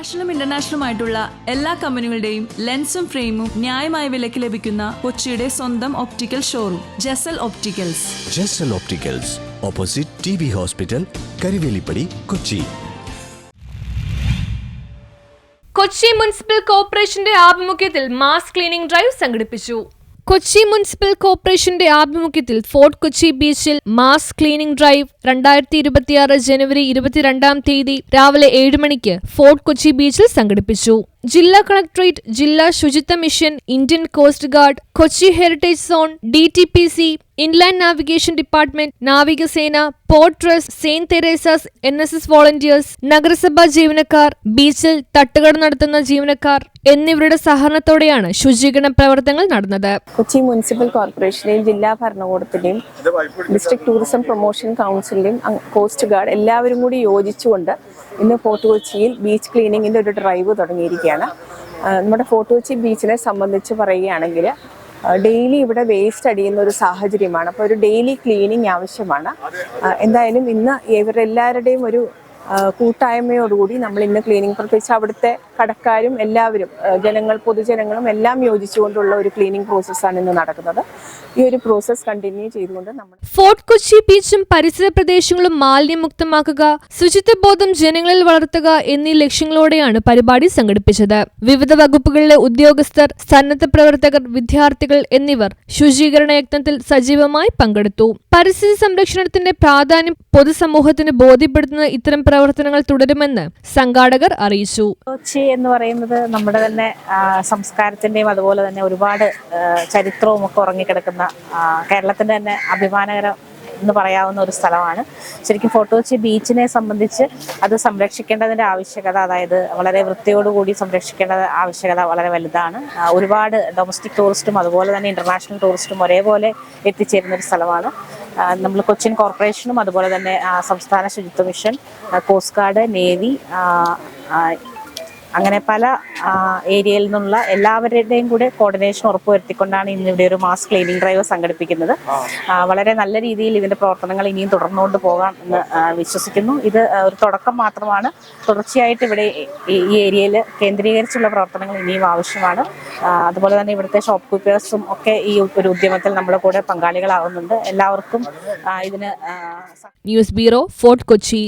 നാഷണലും ഇന്റർനാഷണലും ആയിട്ടുള്ള എല്ലാ കമ്പനികളുടെയും ലെൻസും ഫ്രെയിമും ന്യായമായ വിലയ്ക്ക് ലഭിക്കുന്ന കൊച്ചിയുടെ സ്വന്തം optical showroom Jasal opticals Jasal opticals opposite T B hospital Karivelippady Kochi Kochi municipal കോർപ്പറേഷന്റെ ആഭിമുഖ്യത്തിൽ മാസ് ക്ലീനിംഗ് ഡ്രൈവ് സംഘടിപ്പിച്ചു. കൊച്ചി മുനിസിപ്പൽ കോർപ്പറേഷന്റെ ആഭിമുഖ്യത്തിൽ ഫോർട്ട് കൊച്ചി ബീച്ചിൽ മാസ് ക്ലീനിംഗ് ഡ്രൈവ് രണ്ടായിരത്തി ഇരുപത്തിയാറ് ജനുവരി ഇരുപത്തിരണ്ടാം തീയതി രാവിലെ ഏഴ് മണിക്ക് ഫോർട്ട് കൊച്ചി ബീച്ചിൽ സംഘടിപ്പിച്ചു. ജില്ലാ കളക്ടറേറ്റ് ജില്ലാ ശുചിത്വ mission Indian coast guard Kochi heritage zone the inland navigation department നാവികസേന port trust saint Teresa's N S S volunteers നഗരസഭാ ജീവനക്കാർ ബീച്ചിൽ തട്ടുകട നടത്തുന്ന ജീവനക്കാർ എന്നിവരുടെ സഹകരണത്തോടെയാണ് ശുചീകരണ പ്രവർത്തനങ്ങൾ നടന്നത്. കൊച്ചി മുനിസിപ്പൽ കോർപ്പറേഷന്റെയും ജില്ലാ ഭരണകൂടത്തിന്റെയും ഡിസ്ട്രിക്ട് ടൂറിസം പ്രൊമോഷൻ കൗൺസിലിന്റെയും കോസ്റ്റ് ഗാർഡ് എല്ലാവരും കൂടി യോജിച്ചുകൊണ്ട് ഇന്ന് ഫോർട്ട് കൊച്ചിയിൽ ബീച്ച് ക്ലീനിങ്ങിന്റെ ഒരു ഡ്രൈവ് തുടങ്ങിയിരിക്കുകയാണ്. നമ്മുടെ ഫോർട്ട് കൊച്ചി ബീച്ചിനെ സംബന്ധിച്ച് പറയുകയാണെങ്കിൽ ഡെയിലി ഇവിടെ വേസ്റ്റ് അടിയുന്ന ഒരു സാഹചര്യമാണ്. അപ്പോൾ ഒരു ഡെയിലി ക്ലീനിങ് ആവശ്യമാണ്. എന്തായാലും ഇന്ന് ഇവരെല്ലാവരുടെയും ഒരു കൂട്ടായ്മയോടുകൂടി നമ്മൾ ഇന്ന് ക്ലീനിങ് പ്രത്യേകിച്ച് അവിടുത്തെ കടക്കാരും എല്ലാവരും ജനങ്ങൾ പൊതുജനങ്ങളും എല്ലാം യോജിച്ചുകൊണ്ടുള്ള ഒരു ക്ലീനിങ് പ്രോസസ്സാണ് ഇന്ന് നടക്കുന്നത്. ഈ ഒരു പ്രോസസ് കണ്ടിന്യൂ ചെയ്തുകൊണ്ട് നമ്മൾ ഫോർട്ട് കൊച്ചി ബീച്ചും പരിസര പ്രദേശങ്ങളും മാലിന്യമുക്തമാക്കുക ശുചിത്വബോധം ജനങ്ങളിൽ വളർത്തുക എന്നീ ലക്ഷ്യങ്ങളോടെയാണ് പരിപാടി സംഘടിപ്പിച്ചത്. വിവിധ വകുപ്പുകളിലെ ഉദ്യോഗസ്ഥർ സന്നദ്ധ പ്രവർത്തകർ വിദ്യാർത്ഥികൾ എന്നിവർ ശുചീകരണ യജ്ഞത്തിൽ സജീവമായി പങ്കെടുത്തു. പരിസ്ഥിതി സംരക്ഷണത്തിന്റെ പ്രാധാന്യം പൊതുസമൂഹത്തിന് ബോധ്യപ്പെടുത്തുന്ന ഇത്തരം പ്രവർത്തനങ്ങൾ തുടരുമെന്ന് സംഘാടകർ അറിയിച്ചു. കൊച്ചി എന്ന് പറയുന്നത് നമ്മുടെ തന്നെ സംസ്കാരത്തിന്റെയും അതുപോലെ തന്നെ ഒരുപാട് ചരിത്രവും ഒക്കെ ഉറങ്ങിക്കിടക്കുന്ന ആ, കേരളത്തിന്റെ തന്നെ അഭിമാനകരം എന്ന് പറയാവുന്ന ഒരു സ്ഥലമാണ്. ശരിക്കും ഫോർട്ട് കൊച്ചി ബീച്ചിനെ സംബന്ധിച്ച് അത് സംരക്ഷിക്കേണ്ടതിന്റെ ആവശ്യകത അതായത് വളരെ വൃത്തിയോടുകൂടി സംരക്ഷിക്കേണ്ട ആവശ്യകത വളരെ വലുതാണ്. ഒരുപാട് ഡൊമസ്റ്റിക് ടൂറിസ്റ്റും അതുപോലെ തന്നെ ഇന്റർനാഷണൽ ടൂറിസ്റ്റും ഒരേപോലെ എത്തിച്ചേരുന്ന ഒരു സ്ഥലമാണ്. നമ്മൾ കൊച്ചിൻ കോർപ്പറേഷനും അതുപോലെ തന്നെ സംസ്ഥാന ശുചിത്വ മിഷൻ കോസ്റ്റ് ഗാർഡ് നേവി അങ്ങനെ പല ഏരിയയിൽ നിന്നുള്ള എല്ലാവരുടെയും കൂടെ കോർഡിനേഷൻ ഉറപ്പുവരുത്തിക്കൊണ്ടാണ് ഇന്ന് ഇവിടെ ഒരു മാസ് ക്ലീനിങ് ഡ്രൈവ് സംഘടിപ്പിക്കുന്നത്. വളരെ നല്ല രീതിയിൽ ഇതിന്റെ പ്രവർത്തനങ്ങൾ ഇനിയും തുടർന്നുകൊണ്ട് പോകാം എന്ന് വിശ്വസിക്കുന്നു. ഇത് ഒരു തുടക്കം മാത്രമാണ്. തുടർച്ചയായിട്ട് ഇവിടെ ഈ ഈ ഏരിയയിൽ കേന്ദ്രീകരിച്ചുള്ള പ്രവർത്തനങ്ങൾ ഇനിയും ആവശ്യമാണ്. അതുപോലെ തന്നെ ഇവിടുത്തെ ഷോപ്പ് കീപ്പേഴ്സും ഒക്കെ ഈ ഒരു ഉദ്യമത്തിൽ നമ്മുടെ കൂടെ പങ്കാളികളാകുന്നുണ്ട് എല്ലാവർക്കും ഇതിന് ന്യൂസ് ബ്യൂറോ ഫോർട്ട് കൊച്ചി